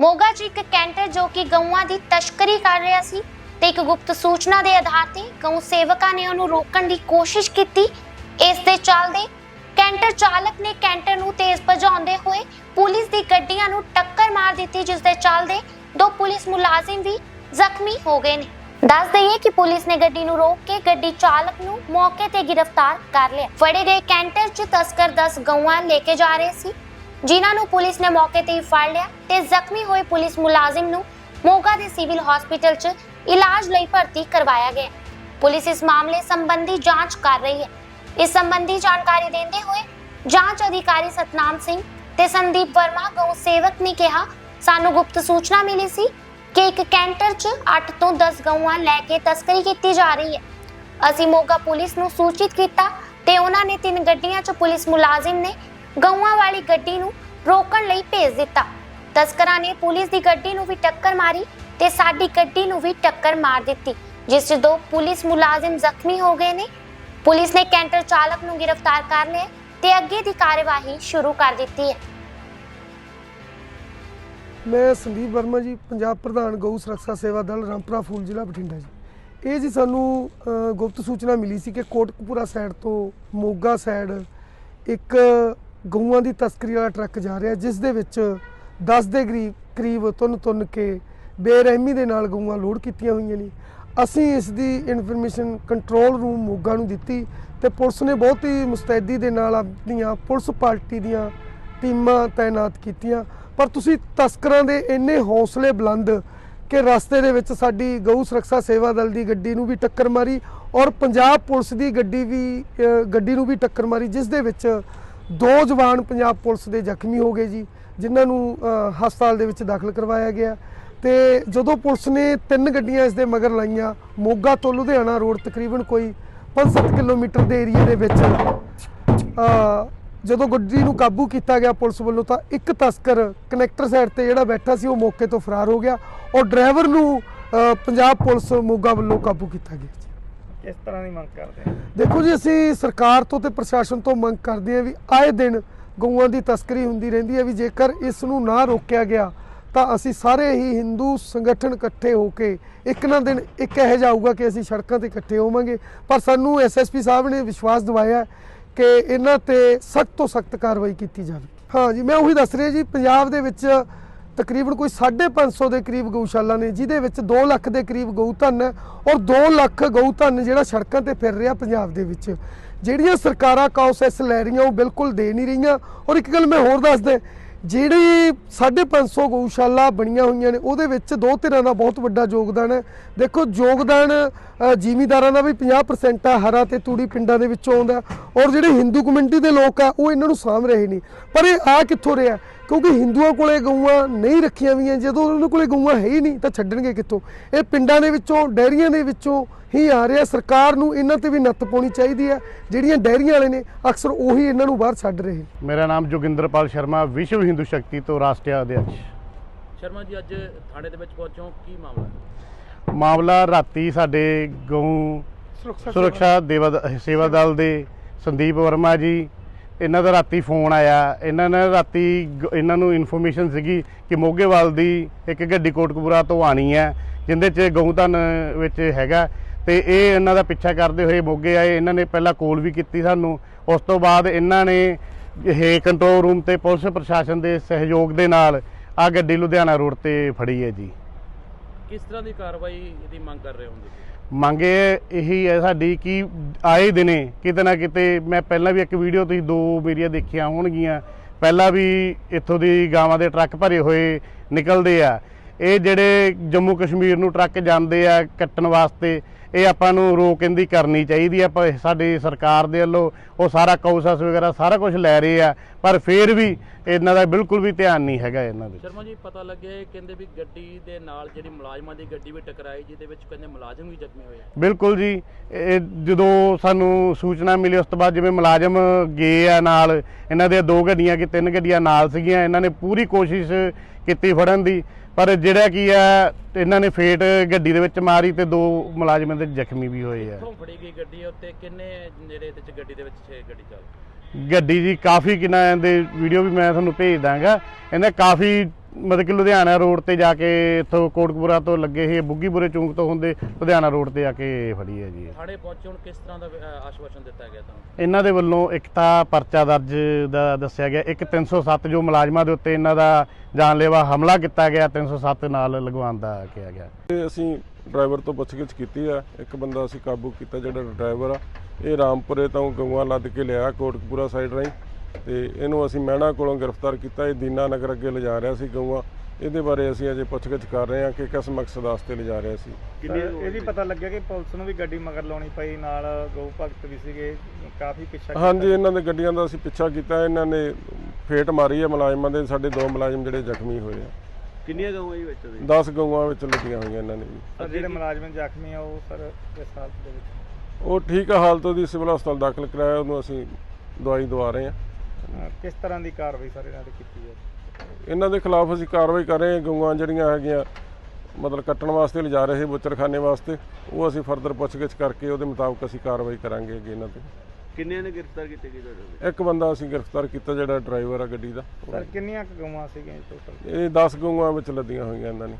ਮੋਗਾ 'ਚ ਇੱਕ ਕੈਂਟਰ ਜੋ ਕਿ ਗਊਆਂ ਦੀ ਤਸਕਰੀ ਕਰ ਰਿਹਾ ਸੀ ਤੇ ਇੱਕ ਗੁਪਤ ਸੂਚਨਾ ਦੇ ਆਧਾਰ ਤੇ ਗਊ ਸੇਵਕਾਂ ਨੇ ਉਹਨੂੰ ਰੋਕਣ ਦੀ ਕੋਸ਼ਿਸ਼ ਕੀਤੀ। ਇਸ ਦੇ ਚੱਲਦੇ ਕੈਂਟਰ ਚਾਲਕ ਨੇ ਕੈਂਟਰ ਨੂੰ ਤੇਜ਼ ਭਜਾਉਂਦੇ ਹੋਏ ਪੁਲਿਸ ਦੀ ਗੱਡੀਆਂ ਨੂੰ ਟੱਕਰ ਮਾਰ ਦਿੱਤੀ, ਜਿਸ ਦੇ ਚੱਲਦੇ ਦੋ ਪੁਲਿਸ ਮੁਲਾਜ਼ਮ ਵੀ ਜ਼ਖਮੀ ਹੋ ਗਏ ਨੇ। ਦੱਸ ਦਈਏ ਕਿ ਪੁਲਿਸ ਨੇ ਗੱਡੀ ਨੂੰ ਰੋਕ ਕੇ ਗੱਡੀ ਚਾਲਕ ਨੂੰ ਮੌਕੇ ਤੇ ਗ੍ਰਿਫਤਾਰ ਕਰ ਲਿਆ। ਫੜੇ ਗਏ ਕੈਂਟਰ 'ਚ ਤਸਕਰ 10 ਗਊਆਂ ਲੈ ਕੇ ਜਾ ਰਹੇ ਸੀ। ਜਿਨ੍ਹਾਂ ਨੂੰ ਪੁਲਿਸ ਨੇ ਮੌਕੇ ਤੇ ਹੀ ਫੜ ਲਿਆ ਤੇ ਜ਼ਖਮੀ ਹੋਏ ਪੁਲਿਸ ਮੁਲਾਜ਼ਮ ਨੂੰ ਮੋਗਾ ਦੇ ਸਿਵਲ ਹਸਪੀਟਲ 'ਚ ਇਲਾਜ ਲਈ ਭਰਤੀ ਕਰਵਾਇਆ ਗਿਆ ਪੁਲਿਸ ਇਸ ਮਾਮਲੇ ਸੰਬੰਧੀ ਜਾਂਚ ਕਰ ਰਹੀ ਹੈ। ਇਸ ਸੰਬੰਧੀ ਜਾਣਕਾਰੀ ਦਿੰਦੇ ਹੋਏ ਜਾਂਚ ਅਧਿਕਾਰੀ ਸਤਨਾਮ ਸਿੰਘ ਤੇ ਸੰਦੀਪ ਵਰਮਾ ਗਊ ਸੇਵਕ ਨੇ ਕਿਹਾ, ਸਾਨੂੰ ਗੁਪਤ ਸੂਚਨਾ ਮਿਲੀ ਸੀ ਕਿ ਇੱਕ ਕੈਂਟਰ 'ਚ 8 ਤੋਂ 10 ਗਊਆਂ ਲੈ ਕੇ ਤਸਕਰੀ ਕੀਤੀ ਜਾ ਰਹੀ ਹੈ। ਅਸੀਂ ਮੋਗਾ ਪੁਲਿਸ ਨੂੰ ਸੂਚਿਤ ਕੀਤਾ ਤੇ ਉਹਨਾਂ ਨੇ ਤਿੰਨ ਗੱਡੀਆਂ 'ਚ ਪੁਲਿਸ ਮੁਲਾਜ਼ਮ ਨੇ ਗਊਆਂ ਵਾਲੀ ਗੱਡੀ ਨੂੰ ਰੋਕਣ ਲਈ ਭੇਜ ਦਿੱਤਾ। ਤਸਕਰਾਂ ਨੇ ਪੁਲਿਸ ਦੀ ਗੱਡੀ ਨੂੰ ਵੀ ਟੱਕਰ ਮਾਰੀ ਤੇ ਸਾਡੀ ਗੱਡੀ ਨੂੰ ਵੀ ਟੱਕਰ ਮਾਰ ਦਿੱਤੀ, ਜਿਸ 'ਚ ਦੋ ਪੁਲਿਸ ਮੁਲਾਜ਼ਮ ਜ਼ਖਮੀ ਹੋ ਗਏ ਨੇ। ਪੁਲਿਸ ਨੇ ਕੈਂਟਰ ਚਾਲਕ ਨੂੰ ਗ੍ਰਿਫਤਾਰ ਕਰ ਲਿਆ ਤੇ ਅੱਗੇ ਦੀ ਕਾਰਵਾਈ ਸ਼ੁਰੂ ਕਰ ਦਿੱਤੀ ਹੈ। ਮੈਂ ਸੰਦੀਪ ਵਰਮਾ ਜੀ, ਪੰਜਾਬ ਪ੍ਰਧਾਨ ਗਊ ਸੁਰੱਖਿਆ ਸੇਵਾ ਦਲ, ਰਾਮਪੁਰਾ ਫੂਲ ਜ਼ਿਲ੍ਹਾ ਬਠਿੰਡਾ ਜੀ। ਇਹ ਜੀ ਸਾਨੂੰ ਗੁਪਤ ਸੂਚਨਾ ਮਿਲੀ ਸੀ ਕਿ ਕੋਟਕਪੂਰਾ ਸਾਈਡ ਤੋਂ ਮੋਗਾ ਸਾਈਡ ਇੱਕ ਗਊਆਂ ਦੀ ਤਸਕਰੀ ਵਾਲਾ ਟਰੱਕ ਜਾ ਰਿਹਾ, ਜਿਸ ਦੇ ਵਿੱਚ 10 ਦੇ ਕਰੀਬ ਕਰੀਬ ਤੁੰਨ ਤੁੰਨ ਕੇ ਬੇਰਹਿਮੀ ਦੇ ਨਾਲ ਗਊਆਂ ਲੋਡ ਕੀਤੀਆਂ ਹੋਈਆਂ ਨੇ। ਅਸੀਂ ਇਸ ਦੀ ਇਨਫੋਰਮੇਸ਼ਨ ਕੰਟਰੋਲ ਰੂਮ ਮੋਗਾ ਨੂੰ ਦਿੱਤੀ ਤੇ ਪੁਲਿਸ ਨੇ ਬਹੁਤ ਹੀ ਮੁਸਤੈਦੀ ਦੇ ਨਾਲ ਆਪਣੀਆਂ ਪੁਲਿਸ ਪਾਰਟੀ ਦੀਆਂ ਟੀਮਾਂ ਤਾਇਨਾਤ ਕੀਤੀਆਂ। ਪਰ ਤੁਸੀਂ ਤਸਕਰਾਂ ਦੇ ਇੰਨੇ ਹੌਸਲੇ ਬੁਲੰਦ ਕਿ ਰਸਤੇ ਦੇ ਵਿੱਚ ਸਾਡੀ ਗਊ ਸੁਰੱਖਿਆ ਸੇਵਾ ਦਲ ਦੀ ਗੱਡੀ ਨੂੰ ਵੀ ਟੱਕਰ ਮਾਰੀ ਔਰ ਪੰਜਾਬ ਪੁਲਿਸ ਦੀ ਗੱਡੀ ਵੀ ਗੱਡੀ ਨੂੰ ਵੀ ਟੱਕਰ ਮਾਰੀ, ਜਿਸ ਦੇ ਵਿੱਚ ਦੋ ਜਵਾਨ ਪੰਜਾਬ ਪੁਲਿਸ ਦੇ ਜ਼ਖਮੀ ਹੋ ਗਏ ਜੀ, ਜਿਨ੍ਹਾਂ ਨੂੰ ਹਸਪਤਾਲ ਦੇ ਵਿੱਚ ਦਾਖਲ ਕਰਵਾਇਆ ਗਿਆ। ਤੇ ਜਦੋਂ ਪੁਲਿਸ ਨੇ ਤਿੰਨ ਗੱਡੀਆਂ ਇਸ ਦੇ ਮਗਰ ਲਾਈਆਂ, ਮੋਗਾ ਤੋਂ ਲੁਧਿਆਣਾ ਰੋਡ ਤਕਰੀਬਨ ਕੋਈ 5-7 ਕਿਲੋਮੀਟਰ ਦੇ ਏਰੀਏ ਦੇ ਵਿੱਚ ਜਦੋਂ ਗੱਡੀ ਨੂੰ ਕਾਬੂ ਕੀਤਾ ਗਿਆ ਪੁਲਿਸ ਵੱਲੋਂ ਤਾਂ ਇੱਕ ਤਸਕਰ ਕਨੈਕਟਰ ਸਾਈਡ ਤੇ ਜਿਹੜਾ ਬੈਠਾ ਸੀ, ਉਹ ਮੌਕੇ ਤੋਂ ਫਰਾਰ ਹੋ ਗਿਆ। ਔਰ ਡਰਾਈਵਰ ਨੂੰ ਪੰਜਾਬ ਪੁਲਿਸ ਮੋਗਾ ਵੱਲੋਂ ਕਾਬੂ ਕੀਤਾ ਗਿਆ ਜੀ। ਕਿਸ ਤਰ੍ਹਾਂ ਦੀ ਮੰਗ ਕਰਦੇ ਆ। ਦੇਖੋ ਜੀ, ਅਸੀਂ ਸਰਕਾਰ ਤੋਂ ਤੇ ਪ੍ਰਸ਼ਾਸਨ ਤੋਂ ਮੰਗ ਕਰਦੇ ਹਾਂ ਵੀ ਆਏ ਦਿਨ ਗਊਆਂ ਦੀ ਤਸਕਰੀ ਹੁੰਦੀ ਰਹਿੰਦੀ ਹੈ ਵੀ ਜੇਕਰ ਇਸ ਨੂੰ ਨਾ ਰੋਕਿਆ ਗਿਆ, ਤਾਂ ਅਸੀਂ ਸਾਰੇ ਹੀ ਹਿੰਦੂ ਸੰਗਠਨ ਇਕੱਠੇ ਹੋ ਕੇ ਇੱਕ ਨਾ ਦਿਨ ਇੱਕ ਇਹੋ ਜਿਹਾ ਆਊਗਾ ਕਿ ਅਸੀਂ ਸੜਕਾਂ ਤੇ ਇਕੱਠੇ ਹੋਵਾਂਗੇ। ਪਰ ਸਾਨੂੰ ਐਸਐਸਪੀ ਸਾਹਿਬ ਨੇ ਵਿਸ਼ਵਾਸ ਦਿਵਾਇਆ ਕਿ ਇਹਨਾਂ ਤੇ ਸਖਤ ਤੋਂ ਸਖਤ ਕਾਰਵਾਈ ਕੀਤੀ ਜਾਵੇ। ਹਾਂ ਜੀ, ਮੈਂ ਉਹੀ ਦੱਸ ਰਿਹਾ ਜੀ, ਪੰਜਾਬ ਦੇ ਵਿੱਚ ਤਕਰੀਬਨ ਕੋਈ 550 ਦੇ ਕਰੀਬ ਗਊਸ਼ਾਲਾ ਨੇ, ਜਿਹਦੇ ਵਿੱਚ 2 ਲੱਖ ਦੇ ਕਰੀਬ ਗਊ ਧਨ ਹੈ ਔਰ 2 ਲੱਖ ਗਊ ਧਨ ਜਿਹੜਾ ਸੜਕਾਂ ਤੇ ਫਿਰ ਰਿਹਾ ਪੰਜਾਬ ਦੇ ਵਿੱਚ। ਜਿਹੜੀਆਂ ਸਰਕਾਰਾਂ ਕੌਸੈਸ ਲੈ ਰਹੀਆਂ, ਉਹ ਬਿਲਕੁਲ ਦੇ ਨਹੀਂ ਰਹੀਆਂ। ਔਰ ਇੱਕ ਗੱਲ ਮੈਂ ਹੋਰ ਦੱਸ ਦੇ ਜਿਹੜੀ 550 ਗਊਸ਼ਾਲਾ ਬਣੀਆਂ ਹੋਈਆਂ ਨੇ, ਉਹਦੇ ਵਿੱਚ ਦੋ ਧਿਰਾਂ ਦਾ ਬਹੁਤ ਵੱਡਾ ਯੋਗਦਾਨ ਹੈ। ਦੇਖੋ, ਯੋਗਦਾਨ ਜ਼ਿਮੀਦਾਰਾਂ ਦਾ ਵੀ 50% ਆ, ਹਰਾ ਤੇ ਤੂੜੀ ਪਿੰਡਾਂ ਦੇ ਵਿੱਚੋਂ ਆਉਂਦਾ। ਔਰ ਜਿਹੜੇ ਹਿੰਦੂ ਕਮਿਊਨਿਟੀ ਦੇ ਲੋਕ ਆ, ਉਹ ਇਹਨਾਂ ਨੂੰ ਸਾਂਭ ਰਹੇ ਨੇ। ਪਰ ਇਹ ਆ ਕਿੱਥੋਂ ਰਿਹਾ? ਕਿਉਂਕਿ ਹਿੰਦੂਆਂ ਕੋਲੇ ਗਊਆਂ ਨਹੀਂ ਰੱਖੀਆਂ ਵੀਆਂ ਜਦੋਂ ਉਹਨਾਂ ਕੋਲੇ ਗਊਆਂ ਹੈ ਹੀ ਨਹੀਂ ਤਾਂ ਛੱਡਣਗੇ ਕਿੱਥੋਂ? ਇਹ ਪਿੰਡਾਂ ਦੇ ਵਿੱਚੋਂ ਡੈਰੀਆਂ ਦੇ ਵਿੱਚੋਂ ਹੀ ਆ ਰਿਹਾ। ਸਰਕਾਰ ਨੂੰ ਇਹਨਾਂ ਤੇ ਵੀ ਨੱਤ ਪਾਉਣੀ ਚਾਹੀਦੀ ਹੈ। ਜਿਹੜੀਆਂ ਡੈਰੀਆਂ ਵਾਲੇ ਨੇ ਅਕਸਰ ਉਹੀ ਇਹਨਾਂ ਨੂੰ ਬਾਹਰ ਛੱਡ ਰਹੇ ਨੇ। ਮੇਰਾ ਨਾਮ ਜੋਗਿੰਦਰਪਾਲ ਸ਼ਰਮਾ ਵਿਸ਼ਵ ਹਿੰਦੂ ਸ਼ਕਤੀ ਤੋਂ ਰਾਸ਼ਟਰੀ ਅਧਿਕਸ਼ ਸ਼ਰਮਾ ਜੀ ਅੱਜ ਥਾਣੇ ਦੇ ਵਿੱਚ ਪਹੁੰਚੋ ਕੀ ਮਾਮਲਾ ਹੈ? ਮਾਮਲਾ ਰਾਤੀ ਸਾਡੇ ਗਊ ਸੁਰੱਖਿਆ ਸੇਵਾ ਦਲ ਦੇ ਸੰਦੀਪ ਵਰਮਾ ਜੀ ਇਹਨਾਂ ਦਾ ਰਾਤੀ ਫੋਨ ਆਇਆ, ਇਹਨਾਂ ਨੇ ਰਾਤੀ ਗ- ਇਹਨਾਂ ਨੂੰ ਇਨਫੋਰਮੇਸ਼ਨ ਸੀਗੀ ਕਿ ਮੋਗੇਵਾਲ ਦੀ ਇੱਕ ਗੱਡੀ ਕੋਟਕਪੂਰਾ ਤੋਂ ਆਣੀ ਹੈ, ਜਿੰਦੇ 'ਚ ਗਊ ਧਨ ਵਿੱਚ ਹੈਗਾ। ਤੇ ਇਹ ਇਹਨਾਂ ਦਾ ਪਿੱਛਾ ਕਰਦੇ ਹੋਏ ਮੋਗੇ ਆਏ, ਇਹਨਾਂ ਨੇ ਪਹਿਲਾਂ ਕੋਲ ਵੀ ਕੀਤੀ ਸਾਨੂੰ। ਉਸ ਤੋਂ ਬਾਅਦ ਇਹਨਾਂ ਨੇ ਇਹ ਕੰਟਰੋਲ ਰੂਮ ਤੇ ਪੁਲਿਸ ਪ੍ਰਸ਼ਾਸਨ ਦੇ ਸਹਿਯੋਗ ਦੇ ਨਾਲ ਆ ਗੱਡੀ ਲੁਧਿਆਣਾ ਰੋਡ ਤੇ ਫੜੀ ਹੈ ਜੀ। ਕਿਸ ਤਰ੍ਹਾਂ ਦੀ ਕਾਰਵਾਈ ਦੀ ਮੰਗ ਕਰ ਰਹੇ ਹੋ ਤੁਸੀਂ? ਮੰਗ ਇਹ ਇਹੀ ਹੈ ਸਾਡੀ ਕਿ ਆਏ ਦਿਨੇ ਕਿਤੇ ਨਾ ਕਿਤੇ, ਮੈਂ ਪਹਿਲਾਂ ਵੀ ਇੱਕ ਵੀਡੀਓ ਤੁਸੀਂ ਦੋ ਮੇਰੀਆਂ ਦੇਖੀਆਂ ਹੋਣਗੀਆਂ। ਪਹਿਲਾਂ ਵੀ ਇੱਥੋਂ ਦੀ ਗਾਵਾਂ ਦੇ ਟਰੱਕ ਭਰੇ ਹੋਏ ਨਿਕਲਦੇ ਆ। ਇਹ ਜਿਹੜੇ ਜੰਮੂ ਕਸ਼ਮੀਰ ਨੂੰ ਟਰੱਕ ਜਾਂਦੇ ਆ ਕੱਟਣ ਵਾਸਤੇ ਇਹ ਆਪਾਂ ਨੂੰ ਰੋਕ ਇਹਦੀ ਕਰਨੀ ਚਾਹੀਦੀ ਆ ਪਰ ਸਾਡੀ ਸਰਕਾਰ ਦੇ ਵੱਲੋਂ ਉਹ ਸਾਰਾ ਕੌਸਸ ਵਗੈਰਾ ਸਾਰਾ ਕੁਝ ਲੈ ਰਹੇ ਆ ਪਰ ਫਿਰ ਵੀ ਇਹਨਾਂ ਦਾ ਬਿਲਕੁਲ ਵੀ ਧਿਆਨ ਨਹੀਂ ਹੈਗਾ ਇਹਨਾਂ ਦੇ ਸ਼ਰਮਾ ਜੀ ਪਤਾ ਲੱਗਿਆ ਇਹ ਕਹਿੰਦੇ ਵੀ ਗੱਡੀ ਦੇ ਨਾਲ ਜਿਹੜੀ ਮੁਲਾਜ਼ਮਾਂ ਦੀ ਗੱਡੀ ਵੀ ਟਕਰਾਈ ਜਿਹਦੇ ਵਿੱਚ ਕਹਿੰਦੇ ਮੁਲਾਜ਼ਮ ਵੀ ਜ਼ਖਮੀ ਹੋਏ। ਬਿਲਕੁਲ ਜੀ ਇਹ ਜਦੋਂ ਸਾਨੂੰ ਸੂਚਨਾ ਮਿਲੀ ਉਸ ਤੋਂ ਬਾਅਦ ਜਿਵੇਂ ਮੁਲਾਜ਼ਮ ਗਏ ਆ ਨਾਲ ਇਹਨਾਂ ਦੀਆਂ ਦੋ ਗੱਡੀਆਂ ਕਿ ਤਿੰਨ ਗੱਡੀਆਂ ਨਾਲ ਸੀਗੀਆਂ ਇਹਨਾਂ ਨੇ ਪੂਰੀ ਕੋਸ਼ਿਸ਼ ਕੀਤੀ ਫੜਨ ਦੀ ਪਰ ਜਿਹੜਾ ਕੀ ਆ ਇਹਨਾਂ ਨੇ ਫੇਟ ਗੱਡੀ ਦੇ ਵਿੱਚ ਮਾਰੀ ਤੇ ਦੋ ਮੁਲਾਜ਼ਮਾਂ ਦੇ ਜ਼ਖਮੀ ਵੀ ਹੋਏ ਆ। ਕਿੱਥੋਂ ਫੜੀ ਗਈ ਗੱਡੀ? ਉੱਤੇ ਕਿੰਨੇ ਜਿਹੜੇ ਇਹਦੇ ਚ ਗੱਡੀ ਦੇ ਵਿੱਚ ਛੇ ਗੱਡੀ ਚੱਲ ਗੱਡੀ ਜੀ ਕਾਫੀ ਕਿੰਨਾ ਦੇ ਵੀਡੀਓ ਵੀ ਮੈਂ ਤੁਹਾਨੂੰ ਭੇਜ ਦਾਂਗਾ। ਇਹਨੇ ਕਾਫੀ ਮਤਲਬ ਕਿ ਲੁਧਿਆਣਾ ਰੋਡ ਤੇ ਜਾ ਕੇ ਇੱਥੋਂ ਕੋਟਕਪੂਰਾ ਤੋਂ ਲੱਗੇ ਇਹ ਬੁੱਗੀਪੁਰੇ ਚੌਂਕ ਤੋਂ ਹੁੰਦੇ ਲੁਧਿਆਣਾ ਰੋਡ ਤੇ ਆ ਕੇ ਫੜੀ ਹੈ ਜੀ ਇਹ। ਥਾਣੇ ਪਹੁੰਚੇ ਹੁਣ ਕਿਸ ਤਰ੍ਹਾਂ ਦਾ ਅਹ, ਆਸ਼ਵਾਸਨ ਦਿੱਤਾ ਗਿਆ ਤੁਹਾਨੂੰ? ਇਹਨਾਂ ਦੇ ਵੱਲੋਂ ਇੱਕ ਤਾਂ ਪਰਚਾ ਦਰਜ ਦਾ ਦੱਸਿਆ ਗਿਆ ਇੱਕ 307 ਜੋ ਮੁਲਾਜ਼ਮਾਂ ਦੇ ਉੱਤੇ ਇਹਨਾਂ ਦਾ ਜਾਨਲੇਵਾ ਹਮਲਾ ਕੀਤਾ ਗਿਆ 307 ਨਾਲ ਲਗਵਾਉਣ ਦਾ ਕਿਹਾ ਗਿਆ। ਅਸੀਂ ਡਰਾਈਵਰ ਤੋਂ ਪੁੱਛਗਿੱਛ ਕੀਤੀ ਆ। ਇੱਕ ਬੰਦਾ ਅਸੀਂ ਕਾਬੂ ਕੀਤਾ ਜਿਹੜਾ ਡਰਾਈਵਰ ਆ। ਇਹ ਰਾਮਪੁਰੇ ਤੋਂ ਗਊਆਂ ਲੱਦ ਕੇ ਲਿਆ ਕੋਟਕਪੂਰਾ ਸਾਈਡ ਰਾਹੀਂ ਤੇ ਇਹਨੂੰ ਅਸੀਂ ਮਹਿਣਾ ਕੋਲੋਂ ਗ੍ਰਿਫਤਾਰ ਕੀਤਾ। ਇਹ ਦੀਨਾ ਨਗਰ ਅੱਗੇ ਲਿਜਾ ਰਿਹਾ ਸੀ ਗਊਆਂ। ਇਹਦੇ ਬਾਰੇ ਅਸੀਂ ਅਜੇ ਪੁੱਛਗਿੱਛ ਕਰ ਰਹੇ ਹਾਂ ਕਿ ਕਿਸ ਮਕਸਦ ਵਾਸਤੇ ਲਿਜਾ ਰਿਹਾ ਸੀ। ਇਹ ਵੀ ਪਤਾ ਲੱਗਿਆ ਕਿ ਪੁਲਿਸ ਨੂੰ ਵੀ ਗੱਡੀ ਮਗਰ ਲਾਉਣੀ ਪਈ। ਨਾਲ ਗਊ ਭਗਤ ਵੀ ਸੀਗੇ। ਕਾਫੀ ਪਿੱਛਾ। ਹਾਂਜੀ ਇਹਨਾਂ ਦੇ ਗੱਡੀਆਂ ਦਾ ਅਸੀਂ ਪਿੱਛਾ ਕੀਤਾ। ਇਹਨਾਂ ਨੇ ਫੇਟ ਮਾਰੀ ਹੈ ਮੁਲਾਜ਼ਮਾਂ ਦੇ। ਸਾਡੇ ਦੋ ਮੁਲਾਜ਼ਮ ਜਿਹੜੇ ਜ਼ਖਮੀ ਹੋਏ ਆ। ਕਿੰਨੀਆਂ ਗਊਆਂ ਜੀ ਵਿੱਚ ਉਹਦੇ 10 ਗਊਆਂ ਵਿੱਚ ਲੱਗੀਆਂ ਹੋਈਆਂ ਇਹਨਾਂ ਨੇ ਜੀ। ਸਰ ਜਿਹੜੇ ਮੁਲਾਜ਼ਮ ਜ਼ਖਮੀ ਆ ਉਹ ਸਰ ਇਸ ਹਾਲਤ ਦੇ ਵਿੱਚ ਉਹ ਠੀਕ ਆ ਹਾਲਤ ਉਹਦੀ ਸਿਵਲ ਹਸਪਤਾਲ ਦਾਖਲ ਕਰਾਇਆ ਉਹਨੂੰ ਅਸੀਂ ਦਵਾਈ ਦਵਾ ਰਹੇ ਹਾਂ। ਅਹ, ਕਿਸ ਤਰ੍ਹਾਂ ਦੀ ਕਾਰਵਾਈ ਸਰ ਇਹਨਾਂ ਤੇ ਕੀਤੀ ਹੈ ਇਹਨਾਂ ਦੇ ਖਿਲਾਫ ਅਸੀਂ ਕਾਰਵਾਈ ਕਰ ਰਹੇ ਹਾਂ ਗਊਆਂ ਜਿਹੜੀਆਂ ਹੈਗੀਆਂ ਮਤਲਬ ਕੱਟਣ ਵਾਸਤੇ ਲਿਜਾ ਰਹੇ ਸੀ ਬੁੱਚਰਖਾਨੇ ਵਾਸਤੇ ਉਹ ਅਸੀਂ ਫਰਦਰ ਪੁੱਛਗਿੱਛ ਕਰਕੇ ਉਹਦੇ ਮੁਤਾਬਕ ਅਸੀਂ ਕਾਰਵਾਈ ਕਰਾਂਗੇ ਅੱਗੇ ਇਹਨਾਂ ਤੇ। ਕਿੰਨਿਆਂ ਨੇ ਗ੍ਰਿਫਤਾਰ ਕੀਤੇ ਗਏ ਤੁਹਾਡੇ ਇੱਕ ਬੰਦਾ ਅਸੀਂ ਗ੍ਰਿਫਤਾਰ ਕੀਤਾ ਜਿਹੜਾ ਡਰਾਈਵਰ ਆ ਗੱਡੀ ਦਾ। ਸਰ ਕਿੰਨੀਆਂ ਕੁ ਗਊਆਂ ਸੀਗੀਆਂ ਟੋਟਲ ਇਹ 10 ਗਊਆਂ ਵਿੱਚ ਲੱਦੀਆਂ ਹੋਈਆਂ ਇਹਨਾਂ ਨੇ।